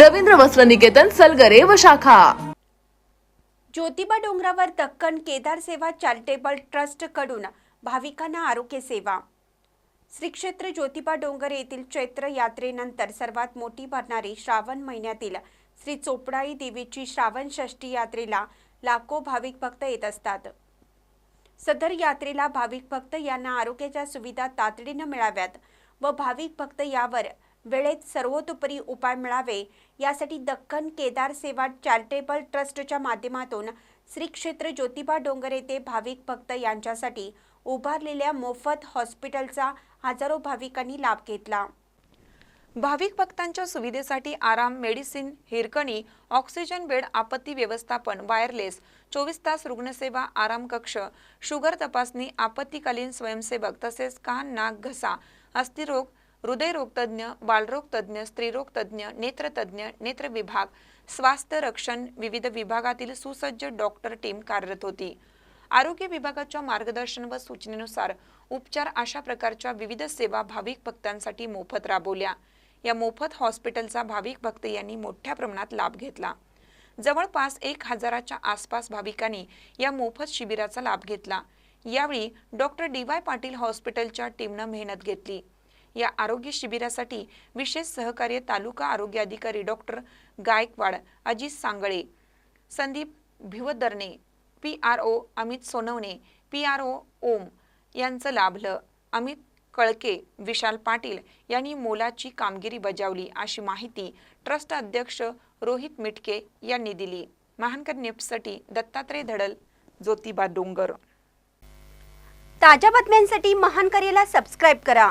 रवींद्र वस्त्र निकेतन सलगरे व शाखा. ज्योतिबा डोंगरावर दक्कन केदार सेवा चॅरिटेबल ट्रस्टकडून भाविकांना आरोग्य सेवा. श्री क्षेत्र ज्योतिबा डोंगर येथील चैत्र यात्रेनंतर सर्वात मोठी भरणारी श्रावण महिन्यातील श्री चोपडाई देवीची श्रावण षष्ठी यात्रेला लाखो भाविक भक्त येत असतात. सदर यात्रेला भाविक भक्त यांना आरोग्याच्या सुविधा तातडीनं मिळाव्यात व भाविक भक्त यावर वेळेत सर्वतोपरी उपाय मिळावे यासाठी दख्खन केदार सेवा चॅरिटेबल ट्रस्टच्या माध्यमातून श्री क्षेत्र ज्योतिबा डोंगर येथे भाविक भक्त यांच्यासाठी उभारलेल्या मोफत हॉस्पिटलचा हजारो भाविकांनी लाभ घेतला. भाविक भक्तांच्या सुविधेसाठी आराम मेडिसिन हिरकणी ऑक्सिजन बेड आपत्ती व्यवस्थापन वायरलेस चोवीस तास रुग्णसेवा आराम कक्ष शुगर तपासणी आपत्तीकालीन स्वयंसेवक तसेच कान नाक घसा अस्थिरोग हृदयरोगतज्ञ बालरोगतज्ञ स्त्रीरोगतज्ञ नेत्रतज्ञ नेत्रविभाग नेत्र विभाग स्वास्थ्य रक्षण विविध विभागातील सुसज्ज डॉक्टर टीम कार्यरत होती. आरोग्य विभागाच्या मार्गदर्शन व सूचनेनुसार उपचार अशा प्रकारच्या विविध सेवा भाविक भक्तांसाठी मोफत राबवल्या. या मोफत हॉस्पिटलचा भाविक भक्त यांनी मोठ्या प्रमाणात लाभ घेतला. जवळपास एक हजाराच्या आसपास भाविकांनी या मोफत शिबिराचा लाभ घेतला. यावेळी डॉक्टर डी वाय पाटील हॉस्पिटलच्या टीमनं मेहनत घेतली. या आरोग्य शिबिरासाठी विशेष सहकार्य तालुका आरोग्य अधिकारी doctor Gaikwad Ajit Sangle Sandeep Bhivdarne P R O Amit Sonawane P R O Om यांचं लाभलं. अमित कळके विशाल पाटील यांनी मोलाची कामगिरी बजावली अशी माहिती ट्रस्ट अध्यक्ष रोहित मिटके यांनी दिली. महानकर न्यूजसाठी दत्तात्रय धडल ज्योतिबा डोंगर. ताज्या बातम्यांसाठी महानकरेला सबस्क्राईब करा.